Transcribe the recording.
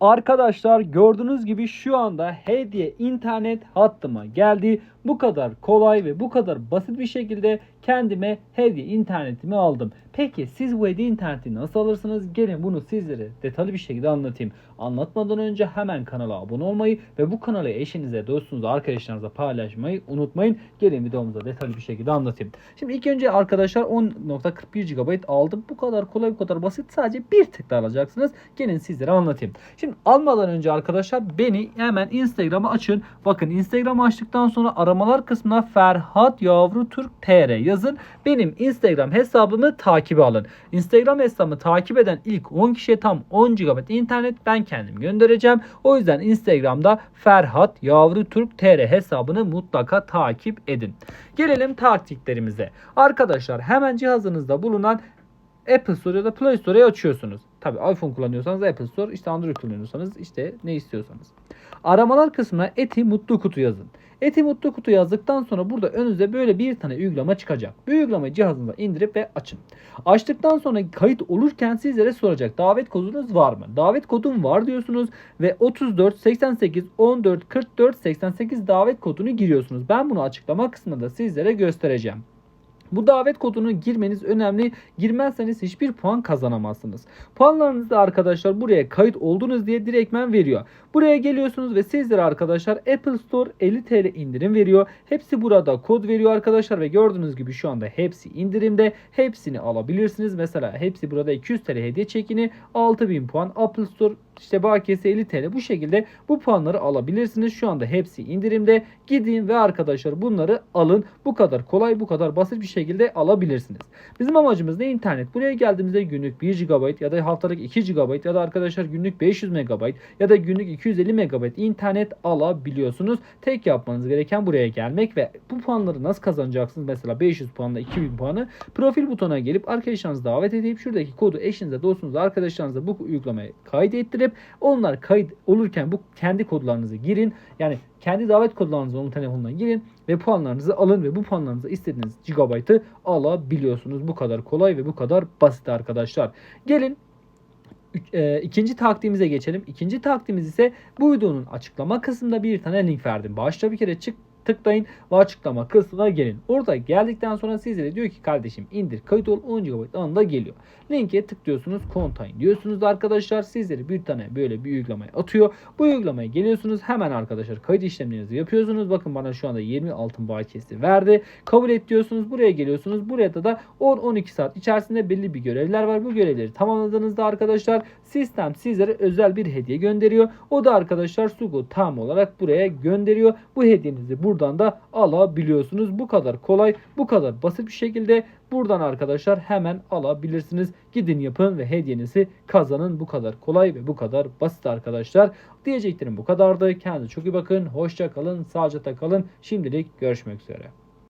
Arkadaşlar gördüğünüz gibi şu anda hediye internet hattıma geldi. Bu kadar kolay ve bu kadar basit bir şekilde kendime hediye internetimi aldım. Peki siz bu hediye interneti nasıl alırsınız? Gelin bunu sizlere detaylı bir şekilde anlatayım. Anlatmadan önce hemen kanala abone olmayı ve bu kanalı eşinize, dostunuza, arkadaşlarınıza paylaşmayı unutmayın. Gelin videomuza detaylı bir şekilde anlatayım. Şimdi ilk önce arkadaşlar 10.41 GB aldım. Bu kadar kolay, bu kadar basit. Sadece bir tıkla alacaksınız. Gelin sizlere anlatayım. Şimdi almadan önce arkadaşlar beni hemen Instagram'a açın. Bakın Instagram açtıktan sonra aramalar kısmına Ferhat Yavru Türk TR yazın. Benim Instagram hesabımı takibe alın. Instagram hesabımı takip eden ilk 10 kişiye tam 10 GB internet ben kendim göndereceğim. O yüzden Instagram'da Ferhat Yavru Türk TR hesabını mutlaka takip edin. Gelelim taktiklerimize. Arkadaşlar hemen cihazınızda bulunan Apple Store ya da Play Store'u açıyorsunuz. Tabi iPhone kullanıyorsanız Apple Store, işte Android kullanıyorsanız işte ne istiyorsanız. Aramalar kısmına eti mutlu kutu yazın. Eti mutlu kutu yazdıktan sonra burada önünüze böyle bir tane uygulama çıkacak. Bu uygulamayı cihazınıza indirip ve açın. Açtıktan sonra kayıt olurken sizlere soracak davet kodunuz var mı? Davet kodum var diyorsunuz ve 34 88 14 44 88 davet kodunu giriyorsunuz. Ben bunu açıklama kısmında da sizlere göstereceğim. Bu davet kodunu girmeniz önemli. Girmezseniz hiçbir puan kazanamazsınız. Puanlarınızı da arkadaşlar buraya kayıt oldunuz diye direktmen veriyor. Buraya geliyorsunuz ve sizlere arkadaşlar Apple Store 50 TL indirim veriyor. Hepsi burada kod veriyor arkadaşlar ve gördüğünüz gibi şu anda hepsi indirimde. Hepsini alabilirsiniz. Mesela hepsi burada 200 TL hediye çekini 6000 puan Apple Store işte bakiyesi 50 TL bu şekilde bu puanları alabilirsiniz. Şu anda hepsi indirimde. Gidin ve arkadaşlar bunları alın. Bu kadar kolay bu kadar basit bir şekilde alabilirsiniz. Bizim amacımız ne? internet. Buraya geldiğimizde günlük 1 GB ya da haftalık 2 GB ya da arkadaşlar günlük 500 MB ya da günlük 250 MB internet alabiliyorsunuz. Tek yapmanız gereken buraya gelmek ve bu puanları nasıl kazanacaksınız? Mesela 500 puanla 2000 puanı profil butonuna gelip arkadaşlarınızı davet edip şuradaki kodu eşinize, dostunuza, arkadaşlarınıza bu uygulamayı kaydettirip onlar kayıt olurken bu kendi kodlarınızı girin. Yani kendi davet kodlarınızı onun telefonundan girin ve puanlarınızı alın ve bu puanlarınızı istediğiniz gigabaytı alabiliyorsunuz. Bu kadar kolay ve bu kadar basit arkadaşlar. Gelin e, ikinci taktiğimize geçelim. İkinci taktiğimiz ise bu videonun açıklama kısmında bir tane link verdim. Başta bir kere çık tıklayın ve açıklama kısmına gelin. Orada geldikten sonra sizlere diyor ki kardeşim indir kayıt ol 10 GB anında geliyor. Linke tıklıyorsunuz contain diyorsunuz arkadaşlar. Sizlere bir tane böyle bir uygulamayı atıyor. Bu uygulamaya geliyorsunuz. Hemen arkadaşlar kayıt işlemlerinizi yapıyorsunuz. Bakın bana şu anda 20 altın bakiyesi verdi. Kabul et diyorsunuz. Buraya geliyorsunuz. Buraya da da 10-12 saat içerisinde belli bir görevler var. Bu görevleri tamamladığınızda arkadaşlar sistem sizlere özel bir hediye gönderiyor. O da arkadaşlar Sugo tam olarak buraya gönderiyor. Bu hediyenizi buradan da alabiliyorsunuz. Bu kadar kolay, bu kadar basit bir şekilde buradan arkadaşlar hemen alabilirsiniz. Gidin yapın ve hediyenizi kazanın. Bu kadar kolay ve bu kadar basit arkadaşlar. Diyeceklerim bu kadardı. Kendinize çok iyi bakın. Hoşça kalın. Sağlıcakla kalın. Şimdilik görüşmek üzere.